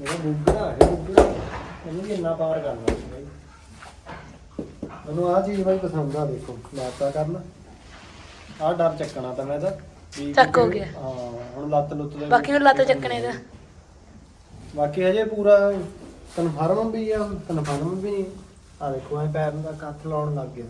ਮੇਰਾ ਬੁੱਗੜਾ ਹੈ ਬੁੱਗੜਾ ਇਹਨੂੰ ਵੀ ਇੰਨਾ ਪਾਰ ਕਰਨਾ ਸੀ ਬਾਈ। ਮੈਨੂੰ ਆਹ ਚੀਜ਼ ਬਾਈ ਪਸੰਦ ਆ ਦੇਖੋ ਲਾਤਾ ਕਰਨ। ਆਹ ਡਰ ਚੱਕਣਾ ਤਾਂ ਮੈਂ ਤਾਂ। ਵੀ ਚੱਕ ਹੋ ਗਿਆ। ਹਾਂ ਹੁਣ ਲੱਤ ਲੁੱਤ ਦੇ ਬਾਕੀ ਨੂੰ ਲੱਤ ਚੱਕਣੇ ਦਾ। ਬਾਕੀ ਹਜੇ ਪੂਰਾ ਕਨਫਰਮ ਵੀ ਆ ਕਨਫਰਮ ਵੀ ਨਹੀਂ। ਆ ਦੇਖੋ ਐ ਪੈਰ ਦਾ ਕੱਥ ਲਾਉਣ ਲੱਗ ਗਿਆ।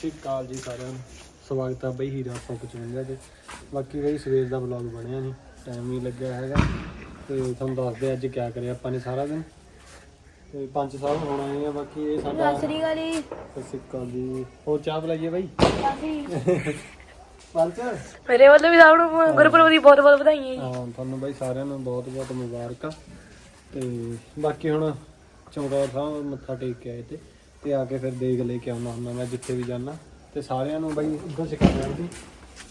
ਸ਼੍ਰੀ ਅਕਾਲ ਜੀ ਸਾਰਿਆਂ ਨੂੰ। ਸਵਾਗਤ ਹੈ ਬਈ ਹੀਰਾ ਫੋਕ ਚੁਣਿਆ ਤੇ। ਬਾਕੀ ਬਈ ਸਵੇਰ ਦਾ ਵਲੌਗ ਬਣਿਆ ਨਹੀਂ ਟਾਈਮ ਨਹੀਂ ਲੱਗਿਆ ਹੈਗਾ। ਤੇ ਤੁਹਾਨੂੰ ਦੱਸਦੇ ਅੱਜ ਕਿਆ ਕਰਿਆ ਆਪਾਂ ਨੇ ਸਾਰਾ ਦਿਨ। ਤੇ ਪੰਜ ਸਾਲ ਹੋਣਾ ਆਏ ਆ ਬਾਕੀ ਇਹ ਸਾਡਾ ਸਤਿ ਸ੍ਰੀ ਅਕਾਲ ਜੀ। ਸਤਿ ਸ਼੍ਰੀ ਅਕਾਲ ਜੀ। ਹੋਰ ਚਾਹ ਬੁਲਾਈਏ ਬਾਈ? ਪੰਜ? ਮੇਰੇ ਵੱਲੋਂ ਵੀ ਸਭ ਨੂੰ ਗੁਰਪੁਰਬ ਦੀ ਬਹੁਤ ਬਹੁਤ ਵਧਾਈਆਂ ਜੀ। ਹਾਂ ਤੁਹਾਨੂੰ ਬਾਈ ਸਾਰਿਆਂ ਨੂੰ ਬਹੁਤ ਬਹੁਤ ਮੁਬਾਰਕਾਂ। ਤੇ ਬਾਕੀ ਹੁਣ ਚੌਂਕਾ ਸਾਹਿਬ ਮੱਥਾ ਟੇਕ ਕੇ ਆਏ ਤੇ। ਤੇ ਆ ਕੇ ਫਿਰ ਦੇਗ ਲੈ ਕੇ ਆਉਣਾ ਹੁੰਦਾ ਮੈਂ ਜਿੱਥੇ ਵੀ ਜਾਣਾ ਤੇ ਸਾਰਿਆਂ ਨੂੰ ਬਾਈ ਉੱਧਰ ਸਿਖਾ ਜਾਂਦੀ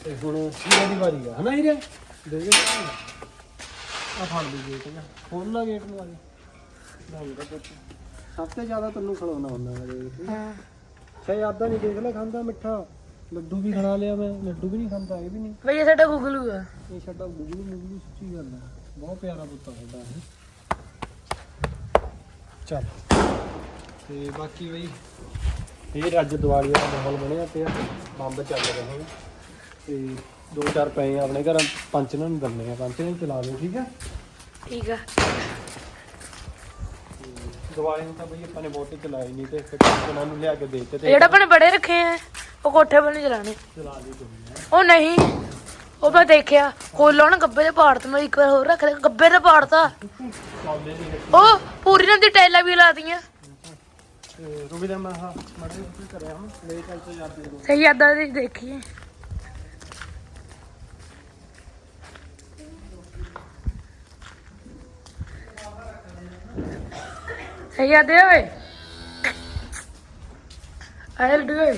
ਤੇ ਹੁਣ ਹੀਰੇ ਦੀ ਵਾਰੀ ਆ ਹਨਾ ਹੀਰੇ? ਦੇਖ ਆ ਫੜ ਲਈ ਗੇਟ ਨਾ ਖੋਲ ਲਾ ਗੇਟ ਨੂੰ ਆ ਜਾ। ਸਭ ਤੋਂ ਜ਼ਿਆਦਾ ਤੈਨੂੰ ਖਿਲਾਉਣਾ ਹੁੰਦਾ ਮੈਂ ਦੇਖ ਹਾਂ। ਸ਼ਾਇਦ ਨਹੀਂ ਦੇਖ ਲੈ ਖਾਂਦਾ ਮਿੱਠਾ। ਲੱਡੂ ਵੀ ਖਾ ਲਿਆ ਮੈਂ। ਲੱਡੂ ਵੀ ਨਹੀਂ ਖਾਂਦਾ ਇਹ ਵੀ ਨਹੀਂ। ਬਈ ਇਹ ਸਾਡਾ ਗੁਗਲੂ ਆ। ਇਹ ਸਾਡਾ ਗੁਗਲੂ ਮੁਗਲੂ ਸੱਚੀ ਗੱਲ ਹੈ ਬਹੁਤ ਪਿਆਰਾ ਪੁੱਤ ਆ ਸਾਡਾ ਇਹ। ਚੱਲ। ਤੇ ਬਾਕੀ ਬਈ ਇਹ ਅੱਜ ਦੀਵਾਲੀ ਦਾ ਮਾਹੌਲ ਬਣਿਆ ਪਿਆ ਬੰਬ ਚੱਲ ਰਹੇ ਨੇ ਤੇ ਦੋ ਚਾਰ ਪਏ ਆ ਆਪਣੇ ਘਰ ਪੰਜ ਨੂੰ ਦੰਨੇ ਆ ਪੰਜ ਨੂੰ ਚਲਾ ਦਿਓ ਠੀਕ ਹੈ ਠੀਕ ਆ। ਦੀਵਾਲੀ ਨੂੰ ਤਾਂ ਬਈ ਆਪਾਂ ਨੇ ਬਹੁਤੇ ਚਲਾਏ ਨਹੀਂ ਤੇ ਫਿਰ ਇਹਨਾਂ ਨੂੰ ਲਿਆ ਕੇ ਦੇ ਦਿੱਤੇ ਤੇ ਤੇ ਜਿਹੜਾ ਆਪਣੇ ਬੜੇ ਰੱਖੇ ਆ ਉਹ ਕੋਠੇ ਵੱਲ ਨਹੀਂ ਚਲਾਣੇ ਚਲਾ ਦੇ ਤੁਸੀਂ ਉਹ ਨਹੀਂ ਉਹ ਮੈਂ ਦੇਖਿਆ ਕੋਲੋਂ ਨਾ ਗੱਬੇ ਦੇ ਪਾੜ ਤੇ ਮੈਂ ਇੱਕ ਵਾਰ ਹੋਰ ਰੱਖ ਲਿਆ ਗੱਬੇ ਦੇ ਪਾੜਤਾ ਚੱਲਦੇ ਨਹੀਂ ਉਹ ਪੂਰੀ ਨਾ ਦੀ ਟੈਲਾਂ ਵੀ ਲਾਤੀਆਂ ਤੇ ਰੁਕ ਜਾ ਮੈਂ ਹਾਂ ਮੜੇ ਉੱਤੇ ਕਰਿਆ ਹਾਂ ਲੈ ਚੱਲ ਤੇ ਯਾਦ ਦੇ ਦੋ ਸਹੀ ਯਾਦਾਂ ਦੀ ਦੇਖੀਏ। ਸਹੀ ਯਾਦ ਹੈ ਓਏ। ਆਇਲ ਡੂ ਓਏ।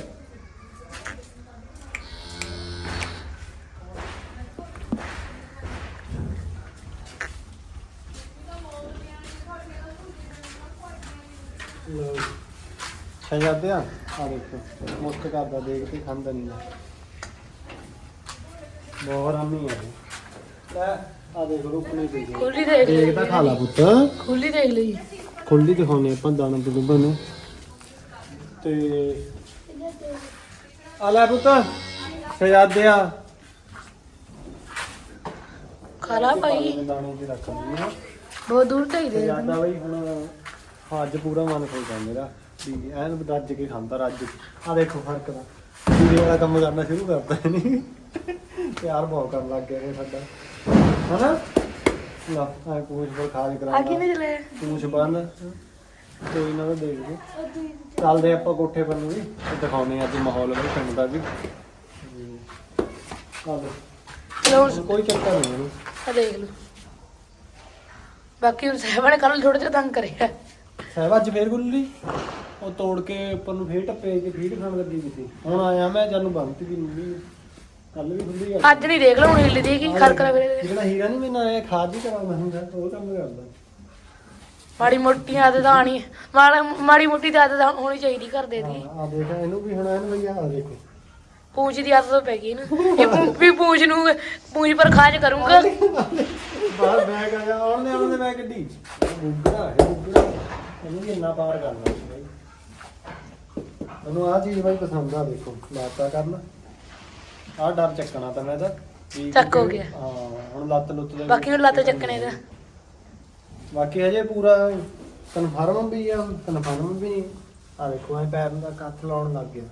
ਸ਼ਹਿਜ਼ਾਦੇ ਆ? ਆ ਦੇਖੋ ਮੁਸਕ ਕਰਦਾ ਦੇਖ ਕੇ ਖਾਂਦਾ ਨਹੀਂ ਬਹੁਤ ਰਾਮੀ ਆ ਇਹ। ਲੈ ਆ ਦੇਖ ਰੁਕਣੀ ਦੇ ਦੇ। ਖੁੱਲੀ ਦੇਖ ਦੇਖ ਲਈ ਤਾਂ ਖਾ ਲਾ ਪੁੱਤ। ਖੁੱਲੀ ਦੇਖ ਲਈ। ਖੁੱਲੀ ਦਿਖਾਉਣੇ ਆਪਾਂ ਦਾਣਾ ਦੁੱਬਾ ਨੂੰ। ਤੇ ਆ ਲੈ ਪੁੱਤ ਸ਼ਹਿਜ਼ਾਦੇ ਆ। ਖਾ ਲਾ ਭਾਈ। ਦਾਣੇ ਚ ਰੱਖ ਬਹੁਤ ਦੂਰ ਤੇ ਦੇ ਜ਼ਿਆਦਾ ਬਈ ਹੁਣ ਹਾਂ, ਅੱਜ ਪੂਰਾ ਮਨ ਖੁਸ਼ ਆ ਮੇਰਾ। ਵੀ ਐਨ ਰੱਜ ਕੇ ਖਾਂਦਾ ਰੱਜ ਆ ਦੇਖੋ ਫ਼ਰਕ ਦਾ। ਵੀਰੇ ਵਾਲਾ ਕੰਮ ਕਰਨਾ ਸ਼ੁਰੂ ਕਰਤਾ ਨਹੀਂ। ਪਿਆਰ ਬਹੁਤ ਕਰਨ ਲੱਗ ਗਿਆ ਇਹ ਸਾਡਾ। ਹਨਾ? ਲਾ ਆ ਪੂਛ ਪਰ ਖਾਜ ਆ ਕਰਾ ਕਿਵੇਂ ਚਲੇ। ਪੂਛ ਬੰਨ। ਕੋਈ ਨਾ ਤਾਂ ਦੇਖ ਲਈ ਚੱਲਦੇ ਆਪਾਂ ਕੋਠੇ ਪਰ ਨੂੰ ਵੀ। ਤੇ ਦਿਖਾਉਨੇ ਆ ਅੱਜ ਮਾਹੌਲ ਬਈ ਪਿੰਡ ਦਾ ਵੀ। ਹੁਣ ਕੋਈ ਚੱਕਰ ਨਹੀਂ ਇਹਨੂੰ। ਆ ਦੇਖ ਲਓ। ਬਾਕੀ ਹੁਣ ਸਾਹਿਬਾਂ ਨੇ ਕੱਲ ਥੋੜਾ ਜਿਹਾ ਤੰਗ ਕਰਿਆ। ਸਾਹਿਬ ਅੱਜ ਫੇਰ ਗੁੱਲੀ? ਉਹ ਤੋੜ ਕੇ ਉੱਪਰ ਨੂੰ ਫੇਰ ਟੱਪੇ ਕੇ ਫੀਡ ਖਾਣ ਲੱਗੀ ਵੀ ਸੀ। ਹੁਣ ਆਇਆ ਮੈਂ ਜਦ ਨੂੰ ਬੰਦ ਵੀ ਨਹੀਂ ਕੱਲ ਵੀ ਖੁੱਲੀ ਆ। ਅੱਜ ਨਹੀਂ ਦੇਖ ਲਓ ਹੁਣ ਹਿੱਲ ਦੀ ਕੀ ਖਰ ਕਰ ਵੇ ਜਿਹੜਾ ਹੀਰਾ ਨਹੀਂ ਮੈਨੂੰ ਆਇਆ ਖਾਦ ਹੀ ਕਰਾਉਂਦਾ ਹੁੰਦਾ ਉਹ ਕੰਮ ਕਰਦਾ। ਮਾੜੀ ਮੋਟੀ ਆਦਤ ਆਣੀ ਮਾੜਾ ਮਾੜੀ ਮੋਟੀ ਆਦਤ ਹੋਣੀ ਚਾਹੀਦੀ ਘਰ ਦੇ ਦੀ। ਆ ਦੇਖ ਇਹਨੂੰ ਵੀ ਹੁਣ ਇਹਨੂੰ ਵੀ ਆ ਦੇਖੋ। ਪੂੰਛ ਦੀ ਆਦਤ ਪੈ ਗਈ ਨਾ। ਇਹ ਪੂੰ- ਵੀ ਪੂੰਛ ਨੂੰ ਪੂੰਛ ਪਰ ਖਾਜ ਕਰੂੰਗਾ। ਬਾਹਰ ਬੈਗ ਆ ਜਾ ਆਉਣ ਦੇ ਆਉਣ ਦੇ ਬੈਗ ਗੱਡੀ ਗੁੱਗੜਾ ਹੈ ਗੁੱਗੜਾ ਇਹਨੂੰ ਵੀ ਇੰਨਾ ਪਾਰ ਕਰਨਾ। ਮੈਨੂੰ ਆ ਚੀਜ਼ ਬਾਈ ਪਸੰਦ ਆ ਦੇਖੋ ਲਾਤਾ ਕਰਨਾ। ਆ ਡਰ ਚੱਕਣਾ ਤਾਂ ਮੈਂ ਤਾਂ ਵੀ ਚੱਕ ਹੋ ਗਿਆ। ਹਾਂ ਹੁਣ ਲੱਤ ਲੁੱਤ ਦੇ ਬਾਕੀ ਹੁਣ ਲੱਤ ਚੱਕਣੇ ਦਾ। ਬਾਕੀ ਹਜੇ ਪੂਰਾ ਕਨਫਰਮ ਵੀ ਆ ਕਨਫਰਮ ਵੀ ਨਹੀਂ। ਆ ਦੇਖੋ ਐ ਪੈਰ ਨੂੰ ਤਾਂ ਹੱਥ ਲਾਉਣ ਲੱਗ ਗਿਆ।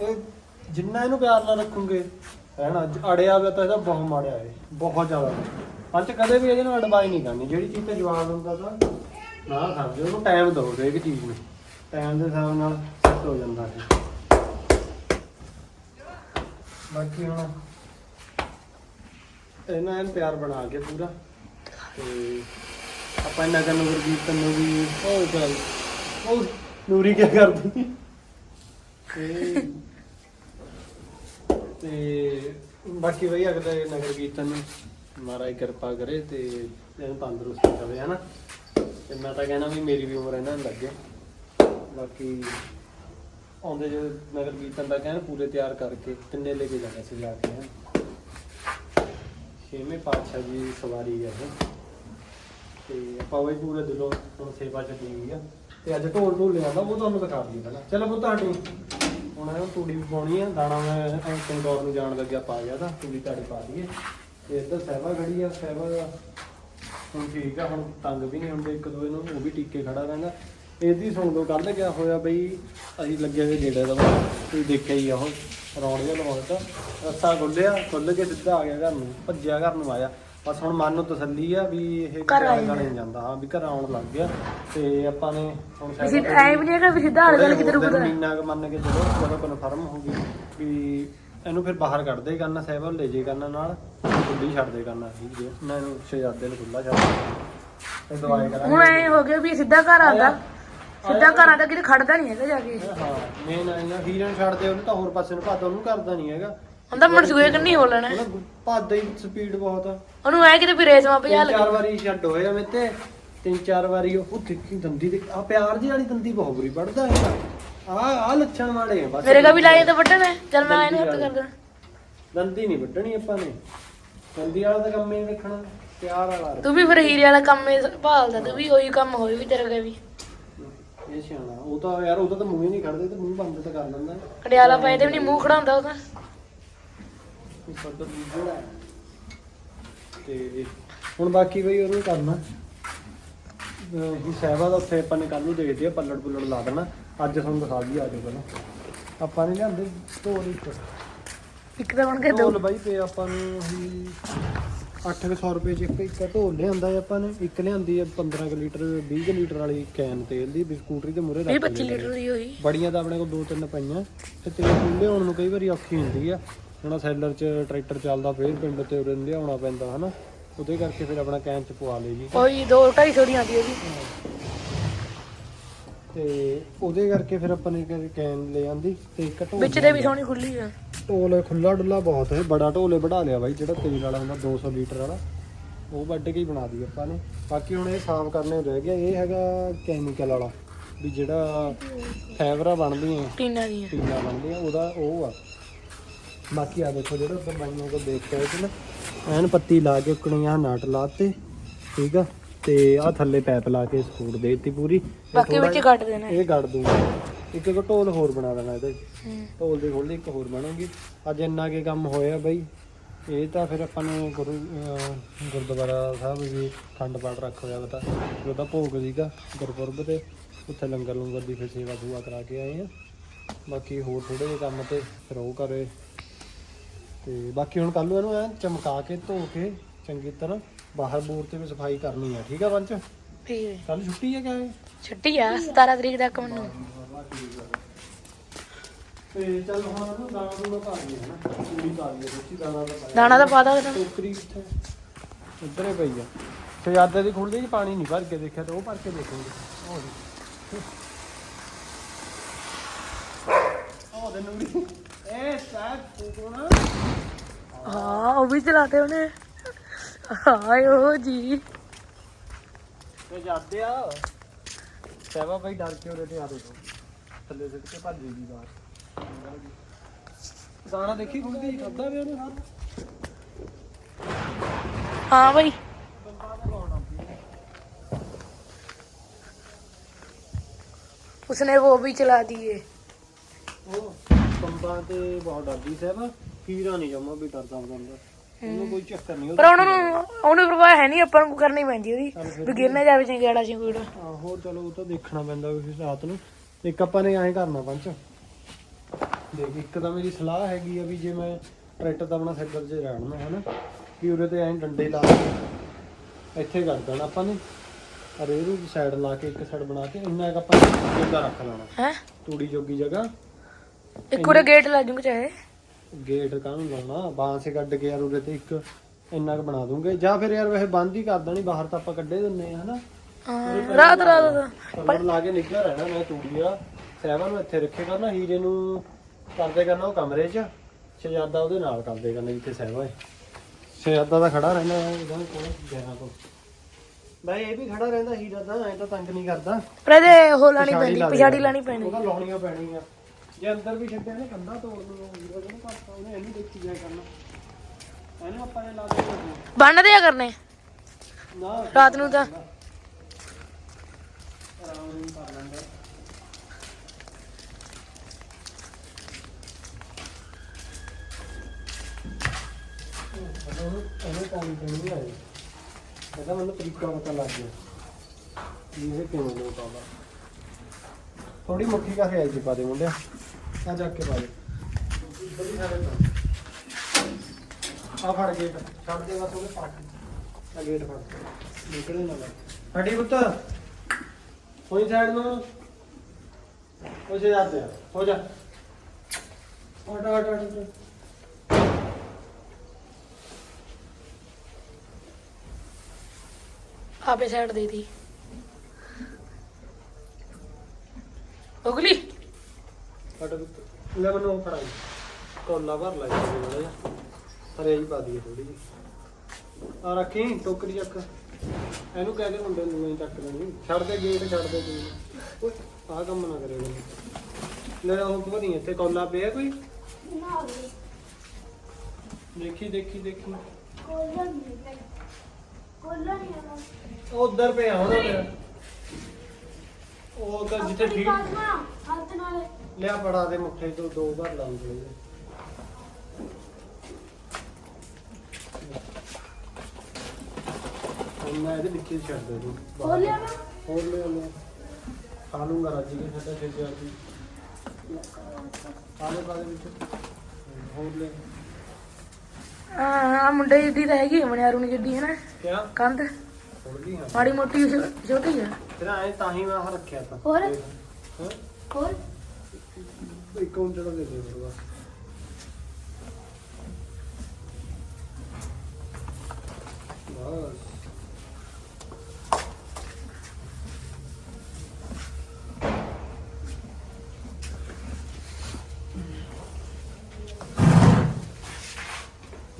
ਇਹ ਜਿੰਨਾ ਇਹਨੂੰ ਪਿਆਰ ਨਾਲ ਰੱਖੂਗੇ ਰਹਿਣਾ ਜ- ਅੜਿਆ ਹੋਇਆ ਤਾਂ ਇਹਦਾ ਬਹੁਤ ਮਾੜਿਆ ਹੈ ਬਹੁਤ ਜ਼ਿਆਦਾ। ਅੱਜ ਕਦੇ ਵੀ ਇਹਦੇ ਨਾਲ ਅਡਵਾਈ ਨਹੀਂ ਕਰਨੀ। ਜਿਹੜੀ ਚੀਜ਼ ਤੇ ਜਵਾਬ ਹੁੰਦਾ ਤਾਂ ਨਾ ਸਮਝੋ ਉਹਨੂੰ ਟਾਈਮ ਦਿਓ ਹਰੇਕ ਚੀਜ਼ ਨੂੰ। ਟਾਈਮ ਦੇ ਹਿਸਾਬ ਨਾਲ ਸੈੱਟ ਹੋ ਜਾਂਦਾ ਹੈ ਬਾਕੀ ਹੁਣ ਇਹਨਾਂ ਨੂੰ ਪਿਆਰ ਬਣਾ ਕੇ ਪੂਰਾ। ਤੇ ਆਪਾਂ ਕਰਨ ਨੂਰ ਕੀਰਤਨ ਨੂੰ ਵੀ ਉਹ ਚੱਲ। ਉਹ ਨੂਰੀ ਕੀ ਕਰਦੀ? ਤੇ ਤੇ ਬਾਕੀ ਬਈ ਅਗਲੇ ਨਗਰ ਕੀਰਤਨ ਨੂੰ ਮਹਾਰਾਜ ਕਿਰਪਾ ਕਰੇ ਤੇ ਇਹਨੂੰ ਤੰਦਰੁਸਤ ਕਰੇ ਹਨਾ? ਤੇ ਮੈਂ ਤਾਂ ਕਹਿਣਾ ਵੀ ਮੇਰੀ ਵੀ ਉਮਰ ਇਹਨਾਂ ਨੂੰ ਲੱਗੇ। ਬਾਕੀ ਆਉਂਦੇ ਜੋ ਨਗਰ ਕੀਰਤਨ ਦਾ ਕਹਿਣ ਪੂਰੇ ਤਿਆਰ ਕਰਕੇ ਤਿੰਨੇ ਲੈ ਕੇ ਜਾਣਾ ਸੀ ਜਾ ਕੇ। ਛੇਵੇਂ ਪਾਤਸ਼ਾਹ ਜੀ ਸਵਾਰੀ ਹੈ ਇਹ। ਤੇ ਆਪਾਂ ਵੀ ਪੂਰੇ ਦਿਲੋਂ ਹੁਣ ਸੇਵਾ ਚ ਦੀ ਆ। ਤੇ ਅੱਜ ਢੋਲ ਢੋਲ ਲਿਆਂਦਾ, ਉਹ ਤੁਹਾਨੂੰ ਦਿਖਾ ਦਈਏ ਪਹਿਲਾਂ। ਚਲੋ ਪੁੱਤ, ਆਟੀ। ਹੁਣ ਇਹਨੂੰ ਤੂੜੀ ਵੀ ਪਾਉਣੀ ਆ, ਦਾਣਾ ਮੈਂ ਕੰਟੋਰ ਨੂੰ ਜਾਣ ਲੱਗਿਆ ਪਾ ਗਿਆ ਤਾਂ ਤੂੜੀ ਤਾੜੀ ਪਾ ਦਈਏ। ਤੇ ਇੱਧਰ ਸਹਿਬਾ ਖੜੀ ਆ, ਸਹਿਬਾ ਦਾ ਹੁਣ ਠੀਕ ਆ ਹੁਣ ਤੰਗ ਵੀ ਨਹੀਂ ਹੁੰਦੇ ਇੱਕ ਦੂਏ ਨੂੰ ਉਹ ਵੀ ਟੀਕੇ ਖੜਾ ਰਹਿੰਦਾ ਇਹਦੀ ਸੁਣ ਲਓ ਕੱਲ ਕਿਆ ਹੋਇਆ ਬਈ ਅਸੀਂ ਲੱਗੇ ਹੋਏ ਜਿਹੜੇ ਦਾ ਤੁਸੀਂ ਦੇਖਿਆ ਹੀ ਆ ਉਹ ਰੌਣ ਜਿਹਾ ਲਵਾਉਣ ਰੱਸਾ ਖੁੱਲਿਆ ਖੁੱਲ ਕੇ ਸਿੱਧਾ ਆ ਗਿਆ ਘਰ ਨੂੰ ਭੱਜਿਆ ਘਰ ਨੂੰ ਆਇਆ। ਬਸ ਹੁਣ ਮਨ ਨੂੰ ਤਸੱਲੀ ਆ ਵੀ ਇਹ ਘਰ ਆ ਜਾਣਾ ਨਹੀਂ ਜਾਂਦਾ ਹਾਂ ਵੀ ਘਰ ਆਉਣ ਲੱਗ ਗਿਆ। ਤੇ ਆਪਾਂ ਨੇ ਹੁਣ ਅਸੀਂ ਵੀ ਨਹੀਂ ਹੈਗਾ ਵੀ ਸਿੱਧਾ ਗੱਲ ਥੋੜ੍ਹੇ ਹੋਰ ਰੁਕਦਾ ਦਿਨ ਮਹੀਨਾ ਕੁ ਮੰਨ ਕੇ ਚਲੋ ਜਦੋਂ ਕਨਫਰਮ ਹੋ ਗਈ ਵੀ ਇਹਨੂੰ ਫਿਰ ਬਾਹਰ ਕੱਢ ਦੇ ਕਰਨਾ ਸਾਹਿਬ ਲੈ ਜੇ ਕਰਨਾ ਨਾਲ ਖੁੱਲੀ ਛੱਡ ਦੇ ਕਰਨਾ ਸੀ ਜੇ ਮੈਂ ਇਹਨੂੰ ਸ਼ਹਿਜ਼ਾਦੇ ਨੂੰ ਖੁੱਲਾ ਛੱਡ ਦੇ। ਤੇ ਦਵਾਈ ਕਰਾਂਗੇ। ਹੁਣ ਐ ਹੋ ਗਿਆ ਵੀ ਸਿੱਧਾ ਘਰ ਆਂਦਾ ਸਿੱਧਾ ਘਰ ਆਂਦਾ ਕਿਤੇ ਖੜਦਾ ਨਹੀਂ ਹੈਗਾ ਜਾ ਕੇ। ਹਾਂ ਮੇਨ ਆਇਆ ਹੀਰਨ ਛੱਡ ਦੇ ਉਹਨੂੰ ਤਾਂ ਹੋਰ ਪਾਸੇ ਨੂੰ ਭੱਜ ਉਹਨੂੰ ਕਰਦਾ ਨਹੀਂ ਹੈਗਾ। ਹੁੰਦਾ ਮਨਸੂਏ ਕੰਨੀ ਹੋ ਲੈਣਾ ਭੱਜਦਾ ਹੀ ਸਪੀਡ ਬਹੁਤ। ਆ ਉਹਨੂੰ ਐ ਕਿਤੇ ਵੀ ਰੇਸ ਮਾ ਭਜਾ ਤਿੰਨ ਚਾਰ ਲੱਗੇ ਵਾਰੀ ਛੱਡ ਹੋਏ ਆ ਮੇਤੇ ਤਿੰਨ ਚਾਰ ਵਾਰੀ ਉਹ ਦੇਖੀ ਦੰਦੀ ਦੇ ਆ ਪਿਆਰ ਜੀ ਵਾਲੀ ਦੰਦੀ ਬਹੁਤ ਬੁਰੀ ਪੜਦਾ ਹੈ ਆ ਆ ਲੱਛਣ ਮਾੜੇ ਆ ਬਸ ਮੇਰੇ ਕਾ ਵੀ ਲਾਏ ਤਾਂ ਵੱਢਣ। ਹੈ ਚੱਲ ਮੈਂ ਇਹਨੂੰ ਹੱਥ ਕਰਦਾ ਦੰਦੀ ਨਹੀਂ ਵੱਢਣੀ ਆਪਾਂ ਨੇ। ਦੰਦੀ ਵਾਲਾ ਤਾਂ ਕੰਮ ਹੀ ਨਹੀਂ ਰੱਖਣਾ ਪਿਆਰ ਵਾਲਾ। ਰੱਖ। ਤੂੰ ਵੀ ਫਿਰ ਹੀਰੇ ਵਾਲਾ ਕੰਮ ਹੀ ਭਾਲਦਾ ਤੂੰ ਵੀ ਉਹੀ ਕੰਮ ਹੋਈ ਵੀ ਤੇਰੇ ਕੋਲ ਵੀ। ਇਹ ਸਿਆਣਾ ਉਹ ਤਾਂ ਯਾਰ ਉਹਦਾ ਤਾਂ ਮੂੰਹ ਹੀ ਨਹੀਂ ਖੜਦੇ ਤੇ ਮੂੰਹ ਬੰਦ ਤਾਂ ਕਰ ਲੈਂਦਾ। ਕੜਿਆਲਾ ਪਏ ਤੇ ਵੀ ਨਹੀਂ ਮੂੰਹ ਖੜਾਉਂਦਾ ਉਹਦਾ ਇਹ ਸੱਦਰ ਜਿਹੜਾ ਹੈ। ਤੇ ਹੁਣ ਬਾਕੀ ਬਈ ਉਹਨੂੰ ਕਰਨਾ। ਇਹ ਸਹਿਬਾ ਦਾ ਉੱਥੇ ਆਪਾਂ ਨੇ ਕੱਲ ਨੂੰ ਦੇਖਦੇ ਆ ਪੱਲੜ ਪੁੱਲੜ ਲਾ ਦੇਣਾ। ਅੱਜ ਤੁਹਾਨੂੰ ਦਿਖਾ ਦਈਏ ਆਜੋ ਪਹਿਲਾਂ। ਆਪਾਂ ਨੇ ਲਿਆਂਦੇ ਢੋਲ ਇੱਕ। ਇੱਕ ਤਾਂ ਬਣ ਕੇ ਦੋ। ਢੋਲ ਬਾਈ ਪਏ ਆਪਾਂ ਨੂੰ ਹੀ 800 ਰੁਪਏ ਚ ਇੱਕ ਇੱਕ ਢੋਲ ਲਿਆਂਦਾ ਹੈ ਆਪਾਂ ਨੇ। ਇੱਕ ਲਿਆਂਦੀ ਹੈ 15 ਕੁ ਲੀਟਰ 20 ਕੁ ਲੀਟਰ ਵਾਲੀ ਕੈਨ ਤੇਲ ਦੀ ਵੀ ਸਕੂਟਰੀ ਦੇ ਮੂਰੇ 20 25 ਲੀਟਰ ਦੀ ਹੋਈ ਬੜੀਆਂ ਤਾਂ ਆਪਣੇ ਕੋਲ ਦੋ ਤਿੰਨ ਪਈਆਂ। ਤੇ ਤੇਲ ਤੂਲ ਲਿਆਉਣ ਨੂੰ ਕਈ ਵਾਰੀ ਔਖੀ ਹੁੰਦੀ ਆ। ਹੁਣ ਸੈਲਰ 'ਚ ਟਰੈਕਟਰ ਚੱਲਦਾ ਫੇਰ ਪਿੰਡ ਤੇ ਉਰੇ ਲਿਆਉਣਾ ਪੈਂਦਾ ਹਨਾ। ਉਹਦੇ ਕਰਕੇ ਫਿਰ ਆਪਣਾ ਕੈਨ 'ਚ ਪਵਾ ਲਈ ਜੀ ਕੋਈ 2 250 ਦੀ ਆਉਂਦੀ ਉਹਦੀ। ਤੇ ਉਹਦੇ ਕਰਕੇ ਫਿਰ ਆਪਾਂ ਨੇ ਇੱਕ ਕੈਨ ਲੈ ਆਂਦੀ ਤੇ ਇੱਕ ਢੋਲ ਵਿੱਚ ਦੇ ਵੀ ਸੋਹਣੀ ਖੁੱਲੀ ਆ। ਢੋਲ ਖੁੱਲਾ ਡੁੱਲਾ ਬਹੁਤ ਹੈ ਬੜਾ ਢੋਲੇ ਵਧਾ ਲਿਆ ਬਾਈ ਜਿਹੜਾ ਤੇਲ ਵਾਲਾ ਹੁੰਦਾ 200 ਲੀਟਰ ਵਾਲਾ ਉਹ ਵੱਢ ਕੇ ਹੀ ਬਣਾ ਦੀ ਆਪਾਂ ਨੇ। ਬਾਕੀ ਹੁਣ ਇਹ ਸਾਫ਼ ਕਰਨੇ ਰਹਿ ਗਿਆ ਇਹ ਹੈਗਾ ਕੈਮੀਕਲ ਵਾਲਾ ਵੀ ਜਿਹੜਾ ਫਾਈਬਰਾਂ ਬਣਦੀਆਂ ਟੀਨਾ ਦੀਆਂ। ਟੀਨਾ ਬਣਦੀਆਂ ਉਹਦਾ ਉਹ ਆ। ਬਾਕੀ ਆ ਦੇਖੋ ਜਿਹੜਾ ਉੱਪਰ ਬਾਈਆਂ ਕੋ ਦੇਖ ਕੇ ਆਏ ਸੀ ਨਾ ਐਨ ਪੱਤੀ ਲਾ ਕੇ ਉਕਣੀਆਂ ਨਾਟ ਲਾਤੇ ਠੀਕ ਆ। ਤੇ ਆ ਥੱਲੇ ਪੈਪ ਲਾ ਕੇ ਸਪੋਰਟ ਦੇ ਦਿੱਤੀ ਪੂਰੀ ਇਹ ਬਾਕੀ ਥੋੜ੍ਹਾ ਵਿੱਚ ਕੱਟ ਦੇਣਾ ਇਹ ਕੱਢ ਦੂੰਗਾ। ਇੱਕ ਇੱਕ ਢੋਲ ਹੋਰ ਬਣਾ ਦੇਣਾ ਇਹਦਾ। ਢੋਲ ਦੇ ਖੋਲ੍ਹ ਇੱਕ ਹੋਰ ਬਣੂਗੀ। ਅੱਜ ਇੰਨਾ ਕੇ ਕੰਮ ਹੋਇਆ ਬਈ। ਇਹ ਤਾਂ ਫਿਰ ਆਪਾਂ ਨੇ ਗੁਰੂ ਅਹ ਗੁਰਦੁਆਰਾ ਸਾਹਿਬ ਵੀ ਖੰਡ ਪਾਠ ਰੱਖ ਹੋਇਆ ਵਾ ਤਾਂ। ਉਹਦਾ ਭੋਗ ਸੀਗਾ ਗੁਰਪੁਰਬ ਤੇ। ਉੱਥੇ ਲੰਗਰ ਲੰਗਰ ਦੀ ਫਿਰ ਸੇਵਾ ਸੂਵਾ ਕਰਾ ਕੇ ਆਏ ਆ। ਬਾਕੀ ਹੋਰ ਥੋੜੇ ਜਿਹੇ ਕੰਮ ਤੇ ਫਿਰ ਉਹ ਕਰੇ। ਤੇ ਬਾਕੀ ਹੁਣ ਕੱਲ ਨੂੰ ਇਹਨੂੰ ਐ ਚਮਕਾ ਕੇ ਧੋ ਕੇ ਚੰਗੀ ਤਰ੍ਹਾਂ ਬਾਹਰ ਬੂਰ ਤੇ ਵੀ ਸਫ਼ਾਈ ਕਰਨੀ ਆ ਠੀਕ ਆ ਬੰਚ? ਠੀਕ ਹੈ ਕੱਲ ਛੁੱਟੀ ਹੈ ਕਿਆ ਛੁੱਟੀ ਆ 17 ਤਰੀਕ ਤੱਕ ਮੈਨੂੰ। ਤੇ ਚੱਲ ਹੁਣ ਇਹਨੂੰ ਦਾਣਾ ਦੂਣਾ ਪਾ ਦਈਏ ਹਨਾ? ਪੂਰੀ ਪਾ ਦਈਏ ਸੱਚੀ ਦਾਣਾ ਦਾ ਪਾਇਆ। ਦਾਣਾ ਤਾਂ ਪਾ ਦਾਂ ਟੋਕਰੀ ਕਿੱਥੇ? ਇੱਧਰੇ ਪਈ ਆ। ਸਜਾਦੇ ਦੀ ਖੁੱਲਦੀ ਚ ਪਾਣੀ ਨਹੀਂ ਭਰ ਕੇ ਦੇਖਿਆ ਤੇ ਉਹ ਭਰ ਕੇ ਦੇਖਾਂਗੇ। ਉਹ ਦੇ ਉਹ ਦੇ ਨੂਰੀ ਇਹ ਸਾਡ ਕੋਣਾ ਹਾਂ ਉਹ ਵੀ ਚਲਾਤੇ ਉਹਨੇ। ਆਇਓ ਜੀ। ਤੇ ਜਾਂਦੇ ਆ। ਸਹਿਬਾ ਬਾਈ ਡਰ ਕੇ ਉਰੇ ਤੇ ਆ ਦੇ ਥੱਲੇ ਸਿੱਟ ਕੇ ਭੱਜ ਜੀ ਬਾਹਰ। ਦਾਣਾ ਦੇਖੀ ਗੁੰਡੀ ਖਾਦਾ ਵੀ ਉਹਨੇ ਸਾਰਾ? ਹਾਂ ਬਈ। ਉਸਨੇ ਉਹ ਵੀ ਚਲਾ ਦੀਏ ਉਹ ਬੰਬਾਂ ਤੇ ਬਹੁਤ ਡਰਦੀ ਸਹਿਬਾ। ਹੀਰਾ ਨਹੀਂ ਜਮਾ ਵੀ ਡਰਦਾ ਬੰਦਾ। ਉਹਨੂੰ ਕੋਈ ਚੱਕਰ ਨਹੀਂ ਪਰ ਉਹਨਾਂ ਨੂੰ ਉਹਨੂੰ ਪਰਵਾਹ ਹੈ ਨਹੀਂ ਆਪਾਂ ਨੂੰ ਕਰਨੀ ਪੈਂਦੀ ਉਹਦੀ। ਵੀ ਗਿਰਨੇ ਜਾਵੇ ਚੰਗੇੜਾ ਚੰਗੂੜਾ ਹਾਂ ਹੋਰ ਚਲੋ ਉਹ ਤਾਂ ਦੇਖਣਾ ਪੈਂਦਾ ਵੀ ਫਿਰ ਰਾਤ ਨੂੰ। ਇੱਕ ਆਪਾਂ ਨੇ ਐਂ ਕਰਨਾ ਪੰਚ। ਦੇਖ ਇੱਕ ਤਾਂ ਮੇਰੀ ਸਲਾਹ ਹੈਗੀ ਆ ਵੀ ਜੇ ਮੈਂ ਟਰੈਕਟਰ ਤਾਂ ਆਪਣਾ ਸੈਕਟਰ 'ਚ ਰਹਿਣਾ ਹਨਾ ਵੀ ਉਰੇ ਤੇ ਐਂ ਡੰਡੇ ਲਾ ਕੇ ਇੱਥੇ ਕਰ ਦੇਣਾ ਆਪਾਂ ਨੇ। ਅਰੇ ਇਹਨੂੰ ਸਾਈਡ ਲਾ ਕੇ ਇੱਕ ਸਾਈਡ ਬਣਾ ਕੇ ਇੰਨਾ ਕੁ ਆਪਾਂ ਜੋਗਾ ਰੱਖ ਲੈਣਾ। ਹੈ? ਤੂੜੀ ਜੋਗੀ ਜਗ੍ਹਾ। ਇੱਕ ਉਰੇ ਗੇਟ ਲਾ ਜੂਗਾ ਚਾਹੇ। ਗੇਟ ਕਾਹਨੂੰ ਲਾਉਣਾ? ਬਾਂਸ ਕੱਢ ਕੇ ਯਾਰ ਉਰੇ ਤੇ ਇੱਕ ਇੰਨਾ ਕੁ ਬਣਾ ਦੂੰਗੇ। ਜਾਂ ਫਿਰ ਯਾਰ ਵੈਸੇ ਬੰਦ ਹੀ ਕਰ ਦੇਣੀ ਬਾਹਰ ਤਾਂ ਆਪਾਂ ਕੱਢੇ ਦਿੰਨੇ ਆ ਹਨਾ? ਹਾਂ, ਰਾਤ ਰਾਤ ਦਾ। ਕਲਰ ਲਾ ਕੇ ਨਿਕਲ ਰਹਿਣਾ ਮੈਂ ਤੂੜੀਆ ਸਹਿਬਾ ਨੂੰ ਇੱਥੇ ਰੱਖੇ ਕਰਨਾ ਹੀਰੇ ਨੂੰ ਕਰਦੇ ਕਰਨਾ ਉਹ ਕਮਰੇ 'ਚ। ਸ਼ਹਿਜ਼ਾਦਾ ਉਹਦੇ ਨਾਲ ਕਰਦੇ ਕਰਨਾ ਜਿੱਥੇ ਸਹਿਬਾ ਹੈ। ਸ਼ਹਿਜ਼ਾਦਾ ਤਾਂ ਖੜਾ ਰਹਿੰਦਾ ਹੈ ਇਹਦਾ ਕੋਲ ਗਹਿਰਾ ਕੋਲ। ਬਾਈ ਇਹ ਵੀ ਖੜਾ ਰਹਿੰਦਾ ਹੀਰਾ ਤਾਂ ਐ ਤਾਂ ਤੰਗ ਨਹੀਂ ਕਰਦਾ। ਪਰ ਇਹਦੇ ਉਹ ਲਾਣੀ ਲਾ ਪਿਛਾੜੀ। ਲਾਣੀ ਪੈਣੀ। ਉਹਦਾ ਲਾਉਣੀਆਂ ਪੈਣੀਆਂ। ਜੇ ਅੰਦਰ ਵੀ ਛੱਡਿਆ ਨੇ ਕੰਧਾ ਤੋੜ ਨੂੰ ਹੀਰਾ ਜਿਹਨੂੰ ਘੱਟਾ ਉਹਨੇ ਇਹਨੂੰ ਦੇਖੀ ਜਾਇਆ ਕਰਨਾ। ਇਹਨੂੰ ਆਪਾਂ ਨੇ ਲਾ ਕੇ ਰੱਖਣਾ। ਬੰਨ ਦਿਆ ਕਰਨੇ? ਨਾ ਰਾਤ ਨੂੰ ਤਾਂ। ਆਰਾਮ ਕਰ ਲੈਂਦਾ। ਨਹੀਂ ਆਈ ਇਹਦਾ ਮੈਨੂੰ ਤਰੀਕਾ ਪਤਾ ਲੱਗ ਗਿਆ। ਵੀ ਇਹ ਕਿਵੇਂ ਲੋਟ ਆਉਂਦਾ ਥੋੜੀ ਮੁੱਠੀ ਕਾ ਆਈ ਜੀ ਪਾ ਦੇ ਮੁੰਡਿਆ। ਆ ਜਾ ਕੇ ਪਾ ਆ ਫੜ ਗੇਟ। ਛੱਡ ਦੇ ਬਸ ਉਹਨੇ ਪੱਟ ਆ ਗੇਟ ਫੜ। ਨਿਕਲੇ ਨਾ ਲੈ ਪੁੱਤ। ਹੋਈ ਸਾਈਡ ਨੂੰ। ਹੋ ਜਾ ਜਾਂਦੇ ਹੋ ਜਾ। ਹਟ ਹਟ ਹਟ। ਆਪੇ ਸਾਈਡ ਦੇ ਦੀ। ਉਗਲੀ ਹਟ ਪੁੱਤ ਲੈ ਮੈਨੂੰ ਉਹ ਫੜਾਈ। ਕੋਲਾ ਭਰ ਲੈ ਜੀ ਥੋੜਾ ਜਿਹਾ ਹਰੇ ਜੀ ਪਾ ਦਈਏ ਥੋੜੀ ਜੀ ਆ ਰੱਖੀ ਟੋਕਰੀ ਚੱਕ। ਇਹਨੂੰ ਕਹਿ ਦੇ ਮੁੰਡੇ ਨੂੰ ਨਹੀਂ ਚੱਕ ਲੈਣੀ ਛੱਡ ਦੇ ਗੇਟ ਛੱਡ ਦੇ ਕੋਈ ਓਏ ਆਹ ਕੰਮ ਨਾ ਕਰਿਓ ਮੈਨੂੰ। ਲੈ ਉਹ ਕੋਈ ਨਹੀਂ ਇੱਥੇ ਕੋਲਾ ਪਿਆ ਕੋਈ? ਦੇਖੀ ਦੇਖੀ ਦੇਖੀ। ਉਹ ਉਧਰ ਪਿਆ ਹੋਣਾ ਮੇਰਾ ਉਹ ਤਾਂ ਜਿੱਥੇ ਠੀਕ ਲਿਆ ਪੜਾ ਦੇ ਮੁੱਠੇ ਤੋਂ ਦੋ ਵਾਰ ਲਾਉਂਦੇ ਨੇ। ਹੁਣ ਮੈਂ ਇਹਦੇ ਵਿੱਚ ਛੱਡ ਦੇ ਦੂੰ। ਹੋਰ ਲਿਆ ਹੋਰ ਲਿਆ ਲਿਆ ਖਾ ਲੂੰਗਾ ਰੱਜ ਕੇ ਸਾਡਾ ਛੇ ਚਾਰ ਦੀ ਆਲੇ ਬਾਲੇ ਵਿੱਚ। ਹੋਰ ਲਿਆ। ਆ ਮੁੰਡੇ ਜਿੱਡੀ ਤਾਂ ਹੈਗੀ ਮਨਿਆਰੂ ਨੂੰ ਜਿੱਡੀ ਹੈ ਨਾ ਕਿਆ? ਕੰਧ। ਗਈ ਹਾਂ ਮਾੜੀ ਮੋਟੀ ਛੋਟੀ ਆ। ਫਿਰ ਐ ਤਾਂ ਹੀ ਮੈਂ ਆਹ ਰੱਖਿਆ ਤਾਂ। ਹੋਰ? ਹਾਂ? ਹੋਰ? ਇੱਕ ਕਾਊਂਟਰ ਦੇ ਦੇ ਬਸ ਬਸ।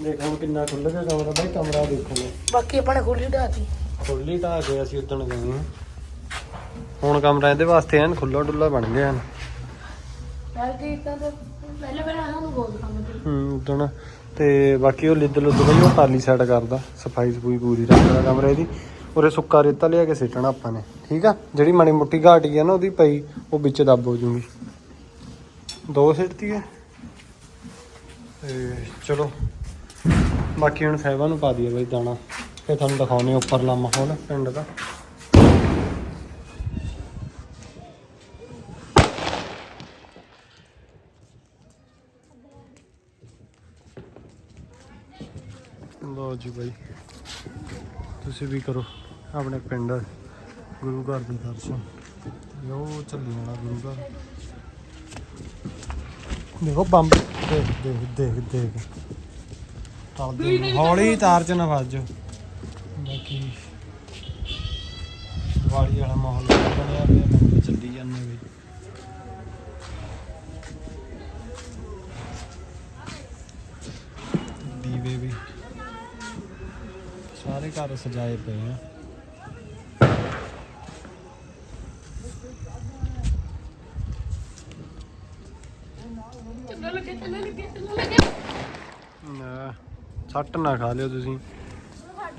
ਦੇਖ ਹੁਣ ਕਿੰਨਾ ਖੁੱਲ ਗਿਆ ਕਮਰਾ ਬਾਈ ਕਮਰਾ ਦੇਖੋ। ਬਾਕੀ ਆਪਾਂ ਨੇ ਖੋਲੀ ਢਾਤੀ ਖੁੱਲੀ ਤਾਂ ਗਏ ਅਸੀਂ ਉਦਣ ਗਏ ਹਾਂ। ਹੁਣ ਕਮਰਾ ਇਹਦੇ ਵਾਸਤੇ ਐਨ ਖੁੱਲਾ ਡੁੱਲਾ ਬਣ ਗਿਆ ਹਨ ਨਾਲ ਕੀ ਤਾਂ ਪਹਿਲੇ ਪਹਿਲੇ ਸਾਨੂੰ ਬਹੁਤ ਕੰਮ ਤੇ ਹੂੰ, ਉਦਣ। ਤੇ ਬਾਕੀ ਉਹ ਲਿੱਦ ਲੁੱਦ ਬਈ, ਉਹ ਪਾਲੀ ਸਾਈਡ ਕਰਦਾ। ਸਫ਼ਾਈ ਸਫੂਈ ਪੂਰੀ ਰੱਖਦਾ ਕਮਰੇ ਦੀ। ਉਰੇ ਸੁੱਕਾ ਰੇਤਾ ਲਿਆ ਕੇ ਸਿੱਟਣਾ ਆਪਾਂ ਨੇ। ਠੀਕ ਆ? ਜਿਹੜੀ ਮਾੜੀ ਮੁੱਟੀ ਘਾਟੀ ਆ ਨਾ ਉਹਦੀ ਪਈ, ਉਹ ਵਿੱਚ ਦੱਬ ਹੋ ਜੂਗੀ। ਦੋ ਸਿੱਟਤੀ ਹੈ ਤੇ ਚਲੋ। ਬਾਕੀ ਹੁਣ ਸਾਹਿਬਾਂ ਨੂੰ ਪਾ ਦਈਏ ਬਈ ਦਾਣਾ। ਫਿਰ ਤੁਹਾਨੂੰ ਦਿਖਾਉਨੇ ਉੱਪਰਲਾ ਮਾਹੌਲ, ਪਿੰਡ ਦਾ। ਲੋ ਜੀ ਬਾਈ। ਤੁਸੀਂ ਵੀ ਕਰੋ ਆਪਣੇ ਪਿੰਡ ਗੁਰੂ ਘਰ ਦੇ ਦਰਸ਼ਨ। ਤੇ ਚੱਲੀ ਜਾਣਾ ਗੁਰੂ ਘਰ। ਦੇਖੋ ਬੰਬ। ਦੇਖ ਦੇਖ ਦੇਖ ਦੇਖ। ਟਲਦੇ ਹੌਲੀ ਤਾਰ ਚ ਨਾ ਵੱਜ। ਬਾਕੀ ਦੀਵਾਲੀ ਵਾਲਾ ਮਾਹੌਲ ਬਣਿਆ ਪਿਆ। ਬੰਬ ਚੱਲੀ ਜਾਂਦੇ। ਸਾਰੇ ਘਰ ਸਜਾਏ ਪਏ ਆ। ਚੱਲੋ ਲੱਗੇ ਚੱਲੋ ਲੱਗੇ ਚੱਲੋ ਲੱਗੇ। ਨਾ ਸੱਟ ਨਾ ਖਾ ਲਿਓ ਤੁਸੀਂ।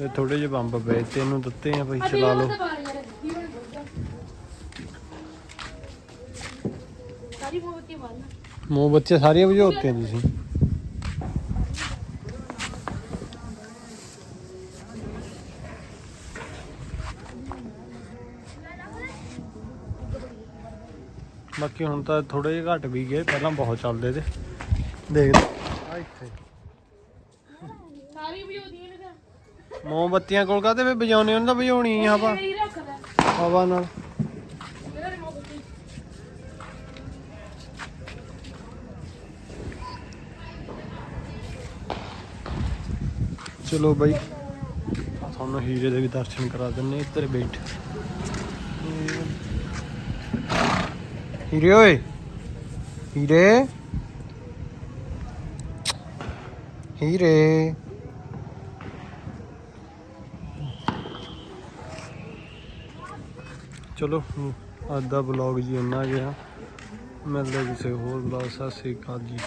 ਇਹ ਥੋੜੇ ਜਿਹੇ ਬੰਬ ਪਏ ਤੇ ਇਹਨੂੰ ਦਿੱਤੇ ਆ ਭਾਈ ਚਲਾ ਲਓ। ਸਾਰੀ ਬੰਨ ਸਾਰੀਆਂ ਬੁਝਾਉਤੀਆਂ ਤੁਸੀਂ। ਬਾਕੀ ਹੁਣ ਤਾਂ ਥੋੜੇ ਜਿਹੇ ਘਟ ਵੀ ਗਏ ਪਹਿਲਾਂ ਬਹੁਤ ਚੱਲਦੇ ਤੇ। ਦੇਖ ਆ ਇੱਥੇ। ਸਾਰੀ ਵੀ ਉਹਦੀਆਂ ਨੇ ਤਾਂ। ਮੋਮਬੱਤੀਆਂ ਕੋਲ ਕਾਤੇ ਵੀ ਵਜਾਉਣੇ ਉਹਨਾਂ ਦਾ ਵਜਾਉਣੀ ਆ ਹਵਾ ਹਵਾ ਨਾਲ। ਚਲੋ ਬਾਈ ਤੁਹਾਨੂੰ ਹੀਰੇ ਦੇ ਵੀ ਦਰਸ਼ਨ ਕਰਾ ਦਿੰਨੇ ਇੱਧਰ ਬੈਠ। ਹੀਰੇ ਓਏ ਹੀਰੇ ਹੀਰੇ ਚਲੋ ਅੱਜ ਦਾ ਬਲੌਗ ਜੀ ਇੰਨਾ ਗਿਆ ਮਿਲਦੇ ਕਿਸੇ ਹੋਰ ਬਲੌਗ ਸਤਿ ਸ੍ਰੀ ਅਕਾਲ ਜੀ।